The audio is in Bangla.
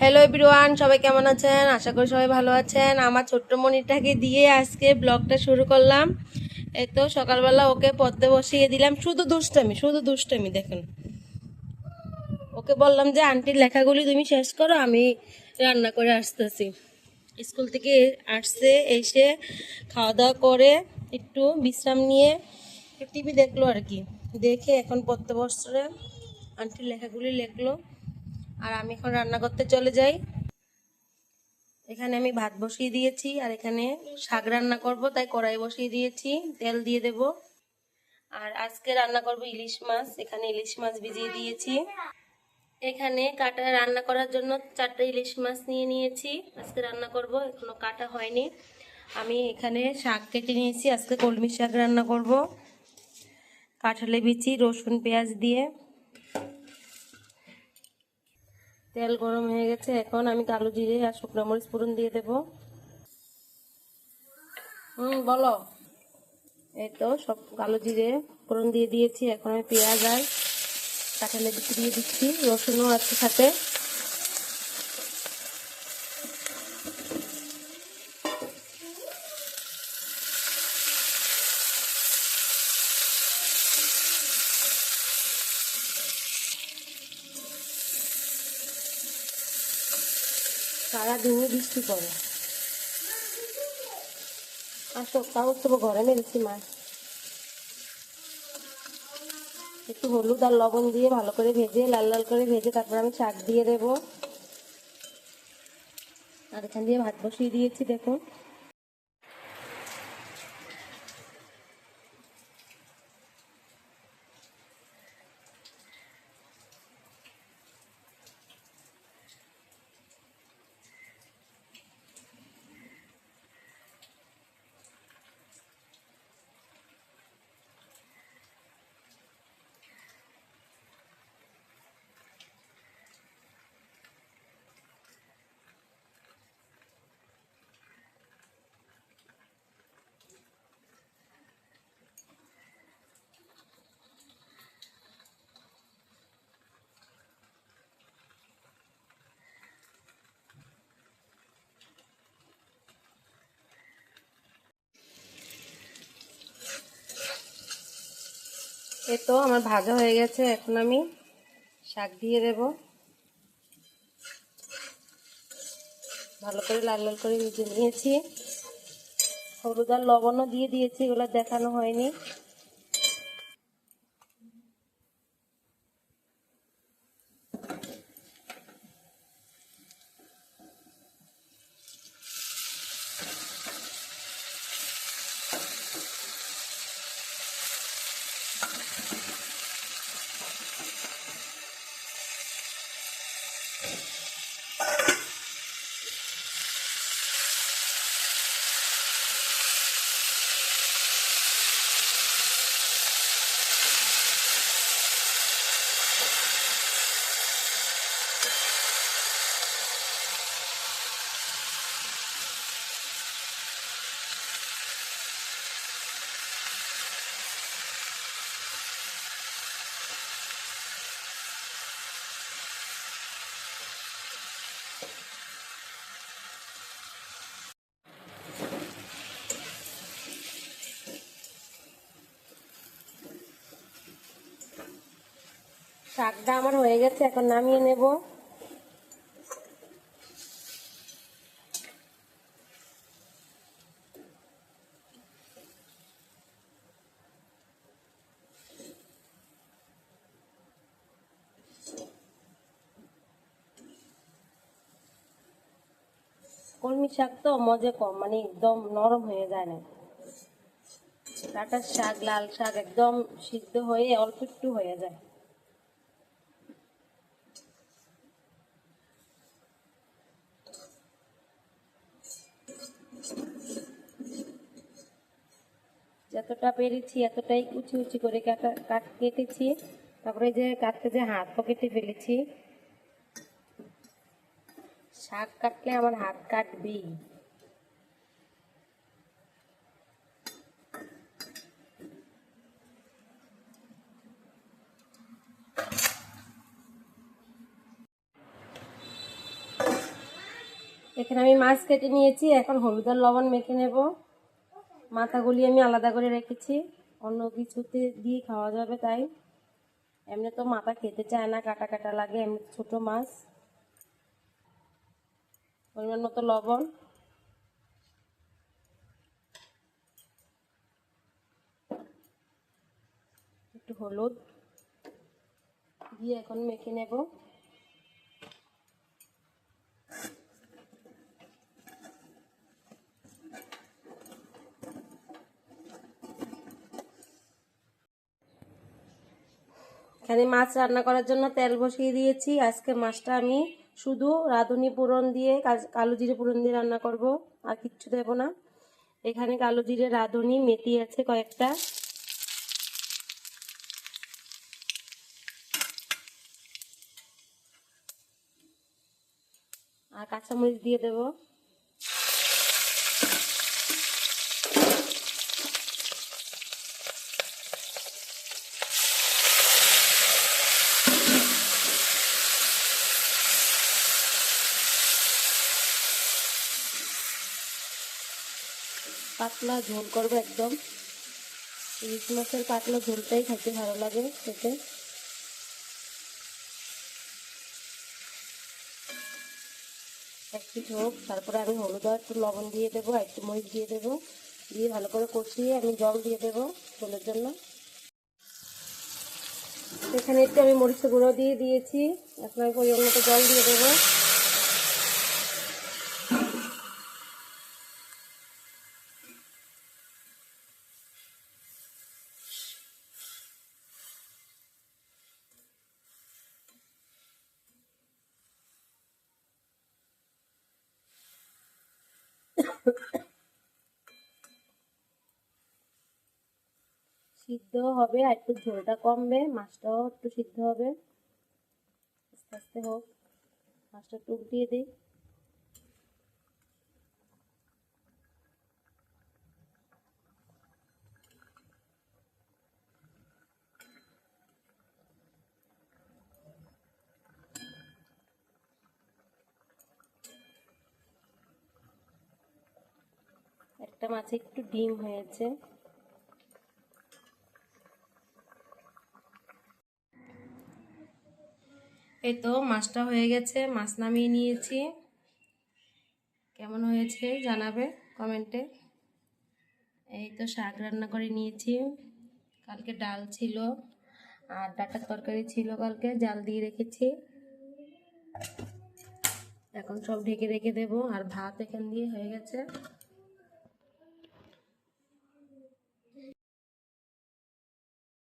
হ্যালো এভরিওয়ান সবাই কেমন আছেন? আশা করি সবাই ভালো আছেন। আমার ছোট্ট মনিটাকে দিয়ে আজকে ব্লগটা শুরু করলাম। এই তো সকালবেলা ওকে পড়তে বসিয়ে দিলাম। শুধু দুষ্টামি শুধু দুষ্টামি, দেখুন। ওকে বললাম যে, আন্টির লেখাগুলি তুমি শেষ করো, আমি রান্না করে আসতেছি। স্কুল থেকে আসছে, এসে খাওয়া দাওয়া করে, একটু বিশ্রাম নিয়ে টিভি দেখল আর কি। দেখে এখন পড়তে বসছে। আন্টির লেখাগুলি লেখলো। আর আমি এখন রান্না করতে চলে যাই। এখানে আমি ভাত বসিয়ে দিয়েছি আর এখানে শাক রান্না করব, তাই কড়াই বসিয়ে দিয়েছি, তেল দিয়ে দেব। আর আজকে রান্না করব ইলিশ মাছ, এখানে ইলিশ মাছ ভিজিয়ে দিয়েছি। এখানে কাটা রান্না করার জন্য চারটে ইলিশ মাছ নিয়ে নিয়েছি। আজকে রান্না করব, এখনও কাটা হয়নি। আমি এখানে শাক কেটে নিয়েছি, আজকে কলমি শাক রান্না করব। কাঁঠালে বিচি, রসুন পেঁয়াজ দিয়ে। তেল গরম হয়ে গেছে, এখন আমি কালো জিরে আর শুকনো মরিচ ফোড়ন দিয়ে দেব। হুম, বলো। এই তো সব কালো জিরে ফোড়ন দিয়ে দিয়েছি, এখন আমি পেঁয়াজ আর বিচি দিয়ে দিচ্ছি, রসুনও আছে সাথে। সারাদিনই বৃষ্টি পড়ে। আসো সপ্তাহ তো ঘরে মেরেছি মা। একটু হলুদ আর লবণ দিয়ে ভালো করে ভেজে, লাল লাল করে ভেজে তারপর আমি শাক দিয়ে দেব। আর এখান দিয়ে ভাত বসিয়ে দিয়েছি, দেখুন। এই তো আমার ভাজা হয়ে গেছে, এখন আমি শাক দিয়ে দেব। ভালো করে লাল লাল করে ভেজে নিয়েছি। হলুদ আর লবণও দিয়ে দিয়েছি, এগুলো দেখানো হয়নি। শাকটা আমার হয়ে গেছে, এখন নামিয়ে নেব। কলমি শাক তো মজা কম মানে একদম নরম হয়ে যায় না। কাটার শাক, লাল শাক একদম সিদ্ধ হয়ে অল্প একটু হয়ে যায়। যতটা পেরেছি, এতটাই কুচি উঁচু করে কাটা, কাট কেটেছি। তারপরে যে কাটতে যে হাত পকেটে ফেলেছি, শাক কাটলে আমার হাত কাটবেই। এখানে আমি মাছ কেটে নিয়েছি, এখন হলুদ আর লবণ মেখে নেব। মাথাগুলি আমি আলাদা করে রেখেছি। অন্য কিছুতে দিয়ে খাওয়া যাবে তাই। এমনি তো মাথা খেতে চায় না, কাটা কাটা লাগে, এমনি ছোট মাছ। পরিমাণ মতো লবণ। একটু হলুদ। দিয়ে এখন মেখে নেব। এখানে মাছ রান্না করার জন্য তেল বসিয়ে দিয়েছি। আজকে মাছটা আমি শুধু রাঁধুনি পুরন দিয়ে কালো জিরে পুরন দিয়ে রান্না করব, আর কিচ্ছু দেবো না। এখানে কালো জিরে, রাঁধুনি, মেথি আছে কয়েকটা। আর কাঁচামরিচ দিয়ে দেবো। পাতলা ঝোল করব একদম। ইলিশ মাছের পাতলা ঝোলটাই খেতে ভালো লাগে খেতে। একটু হোক, তারপরে আমি হলুদ আর একটু লবণ দিয়ে দেবো একটু মরিচ দিয়ে দেবো। দিয়ে ভালো করে কষিয়ে আমি জল দিয়ে দেবো ঝোলের জন্য। এখানে একটু আমি মরিচের গুঁড়ো দিয়ে দিয়েছি। এখন আমি পরিমাণ মতো জল দিয়ে দেবো। সিদ্ধ হবে, আর একটু ঝোলটা কমবে, মাছটাও একটু সিদ্ধ হবে। আস্তে আস্তে হোক, মাছটা একটু উল্টিয়ে দিই। একটা মাছে একটু ডিম হয়েছে। এই তো মাছটা হয়ে গেছে, মাছ নামিয়ে নিয়েছি। কেমন হয়েছে জানাবে কমেন্টে। এই তো শাক রান্না করে নিয়েছি। কালকে ডাল ছিল, আর ডাটার তরকারি ছিল কালকে, জাল দিয়ে রেখেছি। এখন সব ঢেকে রেখে দেবো, আর ভাত এখান দিয়ে হয়ে গেছে।